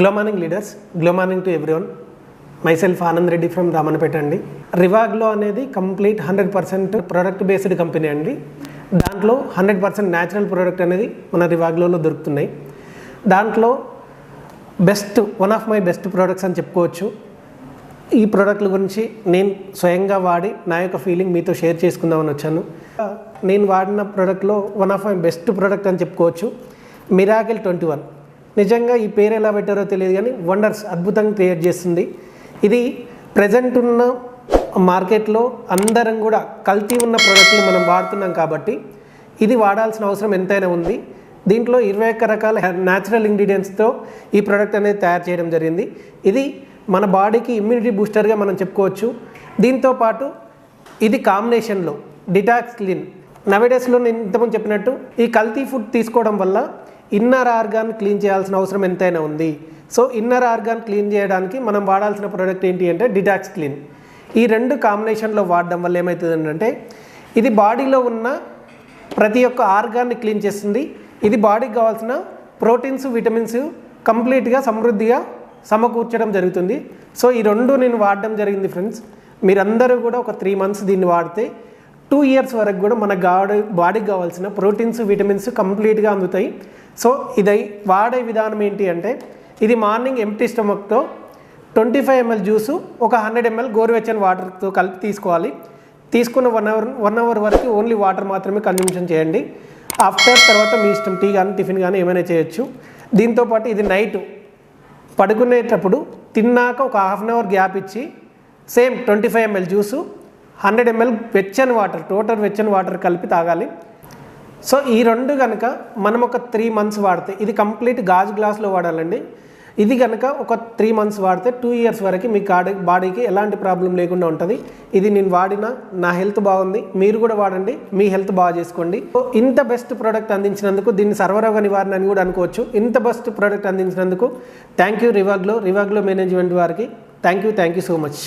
Glow morning leaders glow morning to everyone myself Anand Reddy from Ramanpet అండి. రివాగ్లో అనేది complete hundred percent product based company అండి. దాంట్లో hundred percent natural product అనేది మన రివాగ్లోలో దొరుకుతున్నాయి. దాంట్లో best one of my best products అని చెప్పుకోవచ్చు. ఈ ప్రోడక్ట్ల గురించి నేను స్వయంగా వాడి నా యొక్క ఫీలింగ్ మీతో షేర్ చేసుకుందామని వచ్చాను. నేను వాడిన ప్రోడక్ట్లో one of my best product అని చెప్పుకోవచ్చు. మిరాకిల్ ట్వంటీ వన్ నిజంగా ఈ పేరు ఎలా పెట్టారో తెలియదు కానీ వండర్స్ అద్భుతంగా క్రియేట్ చేస్తుంది. ఇది ప్రజెంట్ ఉన్న మార్కెట్లో అందరం కూడా కల్తీ ఉన్న ప్రోడక్ట్ని మనం వాడుతున్నాం కాబట్టి ఇది వాడాల్సిన అవసరం ఎంతైనా ఉంది. దీంట్లో ఇరవై ఒక్క రకాల న్యాచురల్ ఇంగ్రీడియంట్స్తో ఈ ప్రోడక్ట్ అనేది తయారు చేయడం జరిగింది. ఇది మన బాడీకి ఇమ్యూనిటీ బూస్టర్గా మనం చెప్పుకోవచ్చు. దీంతో పాటు ఇది కాంబినేషన్లో డిటాక్స్ క్లీన్ నవేడేస్లో నేను ఇంతకుముందు చెప్పినట్టు ఈ కల్తీ ఫుడ్ తీసుకోవడం వల్ల ఇన్నర్ ఆర్గాన్ క్లీన్ చేయాల్సిన అవసరం ఎంతైనా ఉంది. సో ఇన్నర్ ఆర్గాన్ క్లీన్ చేయడానికి మనం వాడాల్సిన ప్రోడక్ట్ ఏంటి అంటే డిటాక్స్ క్లీన్. ఈ రెండు కాంబినేషన్లో వాడడం వల్ల ఏమవుతుంది అంటే ఇది బాడీలో ఉన్న ప్రతి ఒక్క ఆర్గాన్ని క్లీన్ చేస్తుంది. ఇది బాడీకి కావాల్సిన ప్రోటీన్స్ విటమిన్స్ కంప్లీట్గా సమృద్ధిగా సమకూర్చడం జరుగుతుంది. సో ఈ రెండు నేను వాడడం జరిగింది ఫ్రెండ్స్. మీరందరూ కూడా ఒక త్రీ మంత్స్ దీన్ని వాడితే టూ ఇయర్స్ వరకు కూడా మన గాడి బాడీకి కావాల్సిన ప్రోటీన్స్ విటమిన్స్ కంప్లీట్గా అందుతాయి. సో ఇది వాడే విధానం ఏంటి అంటే ఇది మార్నింగ్ ఎంటీ స్టమక్తో ట్వంటీ ఫైవ్ ఎంఎల్ జ్యూసు ఒక హండ్రెడ్ ఎంఎల్ గోరువెచ్చని వాటర్తో కలిపి తీసుకోవాలి. తీసుకున్న వన్ అవర్ వన్ అవర్ వరకు ఓన్లీ వాటర్ మాత్రమే కన్జంప్షన్ చేయండి. ఆఫ్టర్ తర్వాత మీ ఇష్టం టీ కానీ టిఫిన్ కానీ ఏమైనా చేయొచ్చు. దీంతోపాటు ఇది నైట్ పడుకునేటప్పుడు తిన్నాక ఒక హాఫ్ అన్ అవర్ గ్యాప్ ఇచ్చి same twenty five ml juice hundred ml వెచ్చని వాటర్ టోటల్ వెచ్చని వాటర్ కలిపి తాగాలి. సో ఈ రెండు కనుక మనం ఒక త్రీ మంత్స్ వాడితే ఇది కంప్లీట్ గాజు గ్లాస్లో వాడాలండి. ఇది కనుక ఒక త్రీ మంత్స్ వాడితే టూ ఇయర్స్ వరకు మీ కాడి బాడీకి ఎలాంటి ప్రాబ్లం లేకుండా ఉంటుంది. ఇది నేను వాడిన నా హెల్త్ బాగుంది మీరు కూడా వాడండి మీ హెల్త్ బాగా చేసుకోండి. సో ఇంత బెస్ట్ ప్రోడక్ట్ అందించినందుకు దీన్ని సర్వరోగ నివారణ అని కూడా అనుకోవచ్చు. ఇంత బెస్ట్ ప్రోడక్ట్ అందించినందుకు thank you Rivaglo Rivaglo management వారికి thank you thank you so much